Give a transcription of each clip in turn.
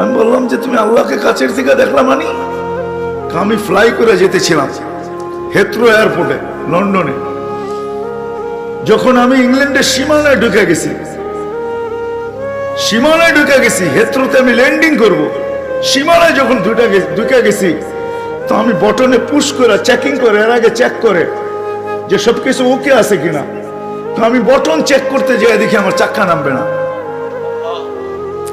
আমি বললাম যে তুমি আল্লাহকে কাছের থেকে দেখলাম মানি? আমি ফ্লাই করে যেতেছিলাম হেত্রো এয়ারপোর্টে লন্ডনে যখন আমি ইংল্যান্ডের সীমানায় ঢুকে গেছি, সীমানায় ঢুকে গেছি হেত্রোতে আমি ল্যান্ডিং করব। সীমানায় যখন ঢুকে ঢুকে গেছি, তো আমি বটনে পুশ করে চেকিং করে, এর আগে চেক করে যে সবকিছু ওকে আছে কিনা। তো আমি বটন চেক করতে যাই, দেখি আমার চাক্কা নামবে না।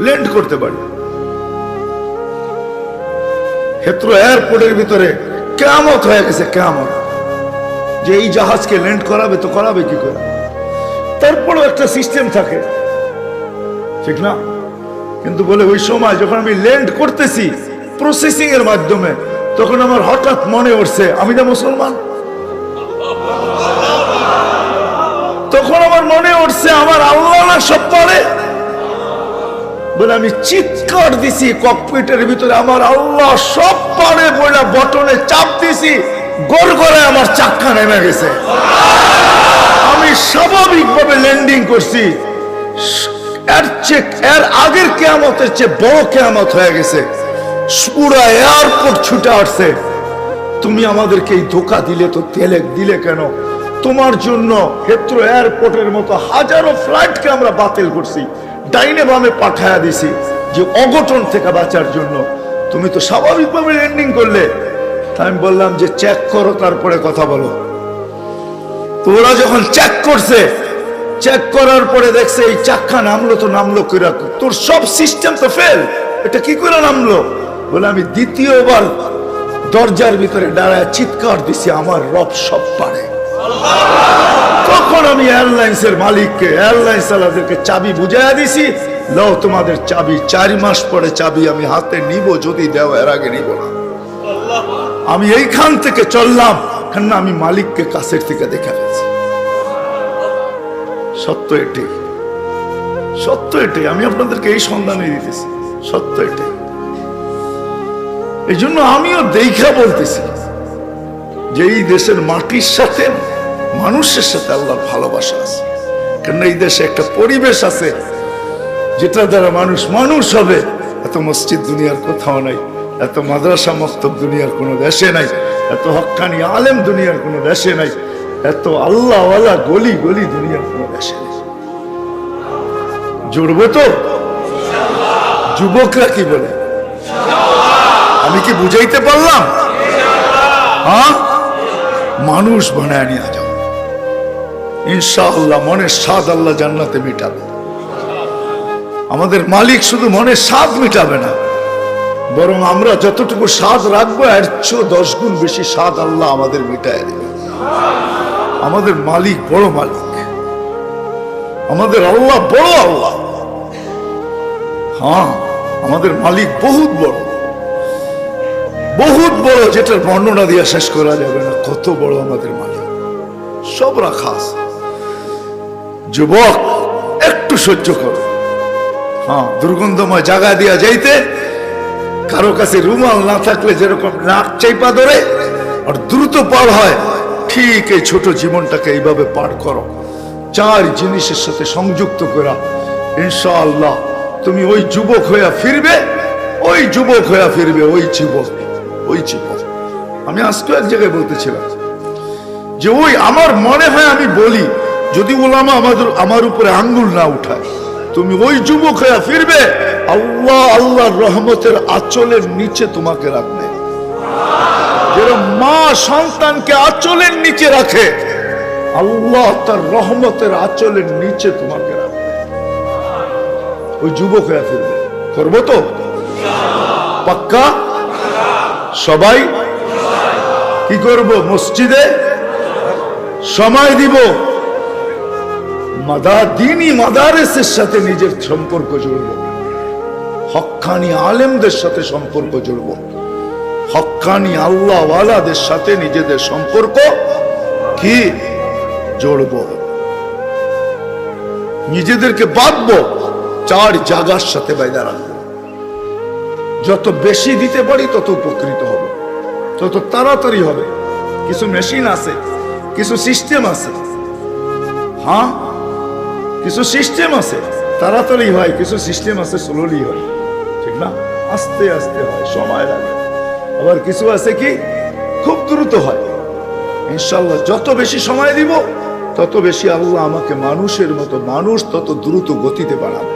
ল্যান্ড করতে পারি। হেত্রো এয়ারপোর্টের ভিতরে কেমত হয়ে গেছে কেমন যে এই জাহাজকে ল্যান্ড করাবে তো করাবে কি করে? তারপরেও একটা সিস্টেম থাকে। ঠিক না? কিন্তু বলে ওই সময় যখন আমি ল্যান্ড করতেছি প্রসেসিং এর মাধ্যমে, তখন আমার হঠাৎ মনে উঠছে, আমি না মুসলমান? তখন আমার মনে উঠছে, আমার আল্লাহ সব পারে। বলে আমি চিৎকার দিছি ককপিটের ভিতরে আমার আল্লাহ সব পারে বলে বটনে চাপ দিছি গোর করে আমার চাক্কা নেমে গেছে। আমি স্বাভাবিকভাবে ল্যান্ডিং করছি। এর চেক এর আগের কেয়ামতের চেয়ে বড় কেয়ামত হয়ে গেছে। পুরা এয়ারপোর্ট ছুটে আসছে। তুমি আমাদেরকে এই ধোকা দিলে তো তেলে দিলে কেন? তোমার জন্য ক্ষেত্র এয়ারপোর্টের মতো হাজারো ফ্লাইটকে আমরা বাতিল করছি। ডাইনে বামে পাঠায়া দিছি যে অঘটন থেকে বাঁচার জন্য। তুমি তো স্বাভাবিকভাবে ল্যান্ডিং করলে। আমি বললাম যে চেক করো, তারপরে কথা বলো। তো ওরা যখন চেক করছে চেক করার পরে দেখছে এই চাক্কা নামলো তো নামলো কিরা তোর সব সিস্টেম তো ফেল এটা কি করে নামলো? বলে আমি দ্বিতীয়বার দরজার ভিতরে দাঁড়ায় চিৎকার দিছি, আমার রব সব পারে। তখন আমি এয়ারলাইন্স এর মালিককে, এয়ারলাইন্স আলাদেরকে চাবি বুঝাইয়া দিছি লও তোমাদের চাবি, চার মাস পরে চাবি আমি হাতে নিব, যদি দেও, এর আগে নিব না। আমি এইখান থেকে চললাম কেন আমি মালিককে কাছের থেকে দেখে ফেলছি। সত্য এটাই। সত্য এটাই। আমি আপনাদেরকে এই সন্ধানে দিতেছি। সত্য এটাই। এই জন্য আমিও দেখা বলতেছি যে এই দেশের মাটির সাথে মানুষের সাথে আল্লাহর ভালোবাসা আছে। কেন এই দেশে একটা পরিবেশ আছে, যেটা দ্বারা মানুষ মানুষ হবে। এত মসজিদ দুনিয়ার কোথাও নাই, এত মাদ্রাসা মক্তব দুনিয়ার কোনো দেশে নাই, এত হক্কানি আলেম দুনিয়ার কোনো দেশে নাই, এত আল্লাহওয়ালা গলি গলি দুনিয়ার কোনো দেশে নেই। জুড়বো তো? যুবকরা কি বলে? আমি কি বুঝাইতে পারলাম? হ্যাঁ? মানুষ বানায় নিয়ে যাও। ইনশাআল্লাহ মনের স্বাদ আল্লাহ জান্নাতে মিটাবে। আমাদের মালিক শুধু মনের স্বাদ মিটাবে না, বরং আমরা যতটুকু স্বাদ রাখব, এর চেয়েও দশ গুণ বেশি স্বাদ আল্লাহ আমাদের মিটায় দেবে। আমাদের মালিক বড় মালিক, আমাদের আল্লাহ বড় আল্লাহ। হ্যাঁ আমাদের মালিক বহুত বড় বহুত বড়, যেটার বর্ণনা দিয়ে শেষ করা যাবে না, কত বড় আমাদের মালিক। সব রাখা আছে। যুবক, একটু সহ্য করো। হ্যাঁ দুর্গন্ধময় জায়গা দিয়া যাইতে কারও কাছে রুমাল না থাকলে যেরকম নাক চাইপা ধরে আর দ্রুত পার হয়, ঠিক এই ছোট জীবনটাকে এইভাবে পার করো। চার জিনিসের সাথে সংযুক্ত করা। ইনশাআল্লাহ, তুমি ওই যুবক হইয়া ফিরবে, ওই যুবক হইয়া ফিরবে, ওই যুবক ওই যুবক। আমি আজকে এক জায়গায় বলতেছিলাম যে ওই আমার মনে হয় আমি বলি যদি ওলামা আমাদের আমার উপরে আঙ্গুল না উঠায়, তুমি ওই যুবক হয়ে ফিরবে। আল্লাহ, আল্লাহর রহমতের আঁচলের নিচে তোমাকে রাখবে। যেরকম মা সন্তানকে আঁচলের নিচে রাখে, আল্লাহ তার রহমতের আঁচলের নিচে তোমাকে রাখবে। ওই যুবক হয়ে ফিরবে। করব তো? পাক্কা? সবাই? কি করব? মসজিদে? সময় দিব? মাদা দিনই মাদারেসের সাথে নিজের সম্পর্ক জুড়ব। হক্কানি আলেমদের সাথে সম্পর্ক জুড়ব। হক্কানি আল্লাহওয়ালাদের সাথে নিজেদের সম্পর্ক কি? জড়ব। নিজেদেরকে বাঁধবো, চার জাগার সাথে বাইদা রাখব। যত বেশি দিতে পারি তত উপকৃত হব। তত তাড়াতাড়ি হবে। কিছু মেশিন আছে, কিছু সিস্টেম আছে। হ্যাঁ? কিছু সিস্টেম আছে। তাড়াতাড়ি হয়, কিছু সিস্টেম আছে স্লোলি হয়। ঠিক না? আস্তে আস্তে হয়, সময় লাগে। আবার কিছু আছে কি? খুব দ্রুত হয়। ইনশাল্লাহ যত বেশি সময় দিব, তত বেশি আল্লাহ আমাকে মানুষের মতো মানুষ তত দ্রুত গতিতে বাড়াবে।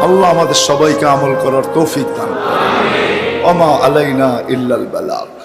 আল্লাহ আমাদের সবাইকে আমল করার তৌফিক দান। অমা আলাইনা ইল্লাল বালাগ।